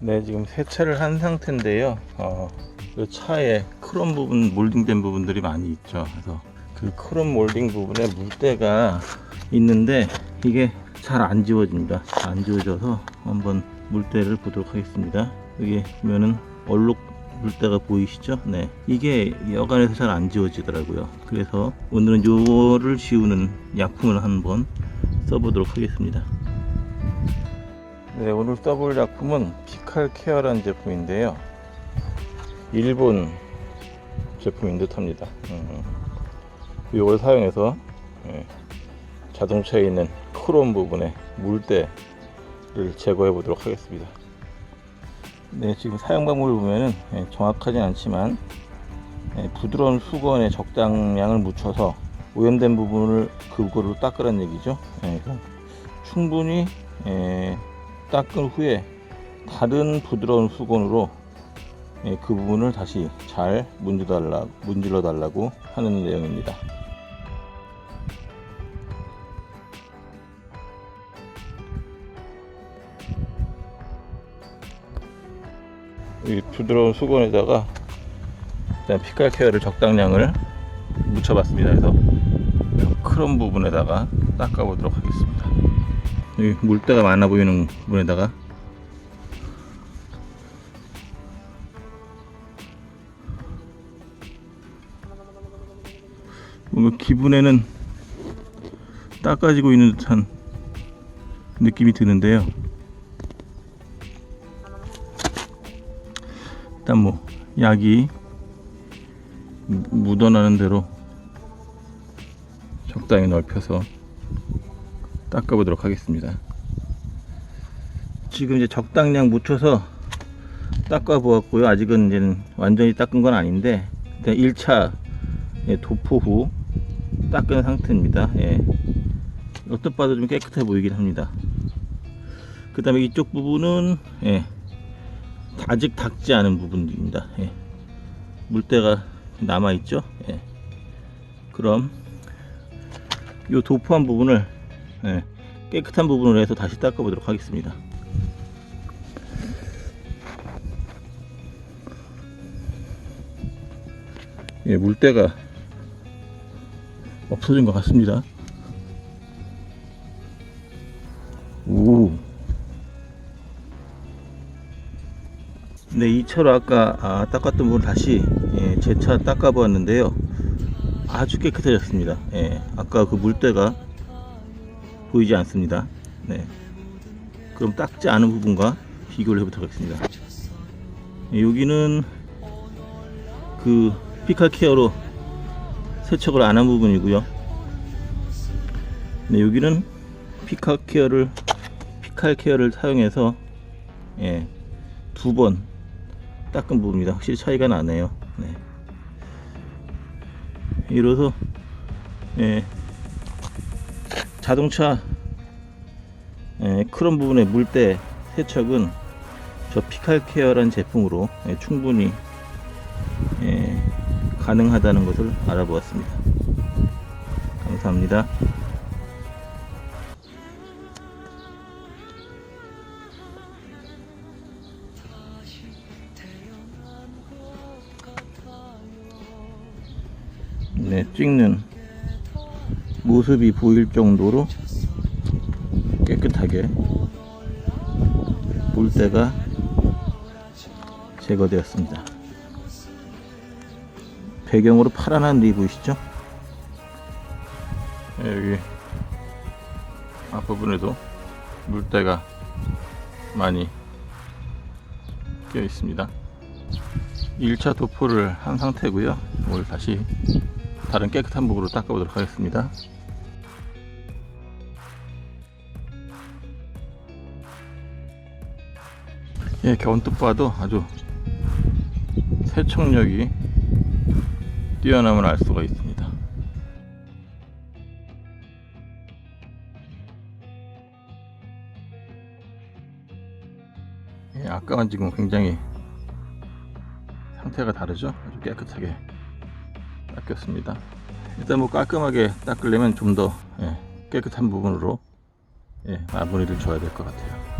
네, 지금 세차를 한 상태인데요. 어, 그 차에 크롬 부분, 몰딩된 부분들이 많이 있죠. 그래서 그 크롬 몰딩 부분에 물때가 있는데 이게 잘 안 지워집니다. 잘 안 지워져서 한번 물때를 보도록 하겠습니다. 여기 보면은 얼룩 물때가 보이시죠? 네. 이게 여간에서 잘 안 지워지더라고요. 그래서 오늘은 요거를 지우는 약품을 한번 써보도록 하겠습니다. 네, 오늘 써볼 작품은 피칼 케어라는 제품인데요. 일본 제품인 듯 합니다. 음, 이걸 사용해서 예, 자동차에 있는 크롬 부분에 물때를 제거해 보도록 하겠습니다. 네, 지금 사용 방법을 보면은 예, 정확하진 않지만 예, 부드러운 수건에 적당량을 묻혀서 오염된 부분을 그거로 닦으란 얘기죠. 예, 충분히 예, 닦은 후에 다른 부드러운 수건으로 예, 그 부분을 다시 잘 문질러 달라 문질러 달라고 하는 내용입니다. 이 부드러운 수건에다가 일단 피칼 케어를 적당량을 묻혀봤습니다. 그래서 크롬 부분에다가 닦아보도록 하겠습니다. 여기 물때가 많아 보이는 부분에다가 뭔가 기분에는 닦아지고 있는 듯한 느낌이 드는데요. 일단 뭐 약이 무- 묻어나는 대로 적당히 넓혀서 닦아보도록 하겠습니다. 지금 이제 적당량 묻혀서 닦아 보았고요. 아직은 이제 완전히 닦은 건 아닌데 일단 1차 도포 후 닦은 상태입니다. 예. 어떻 봐도 좀 깨끗해 보이긴 합니다. 그 다음에 이쪽 부분은 예. 아직 닦지 않은 부분입니다. 예. 물때가 남아 있죠. 예. 그럼 이 도포한 부분을 예, 깨끗한 부분으로 해서 다시 닦아 보도록 하겠습니다. 예, 물때가 없어진 것 같습니다. 오. 네, 이 차로 아까 아, 닦았던 부분 다시 예, 제 차 닦아 보았는데요. 아주 깨끗해졌습니다. 예, 아까 그 물때가 보이지 않습니다. 네. 그럼 닦지 않은 부분과 비교를 해보도록 하겠습니다. 예, 여기는 그 피칼 케어로 세척을 안 한 부분이고요. 네, 여기는 피칼 케어를 피칼 케어를 사용해서 예, 두 번 닦은 부분입니다. 확실히 차이가 나네요. 네. 이로서 예, 자동차 예, 크롬 부분의 물때 세척은 저 피칼 케어라는 제품으로 예, 충분히 예, 가능하다는 것을 알아보았습니다. 감사합니다. 네, 찍는 모습이 보일 정도로 깨끗하게 물때가 제거되었습니다. 배경으로 파란한 리 보이시죠? 네, 여기 앞부분에도 물때가 많이 끼어 있습니다. 1차 도포를 한 상태고요. 오늘 다시 다른 깨끗한 부분으로 닦아보도록 하겠습니다. 이렇게 언뜻 봐도 아주 세척력이 뛰어남을 알 수가 있습니다. 예, 아까와 지금 굉장히 상태가 다르죠? 아주 깨끗하게 닦였습니다. 일단 뭐 깔끔하게 닦으려면 좀더 깨끗한 부분으로 예, 마무리를 줘야 될 것 같아요.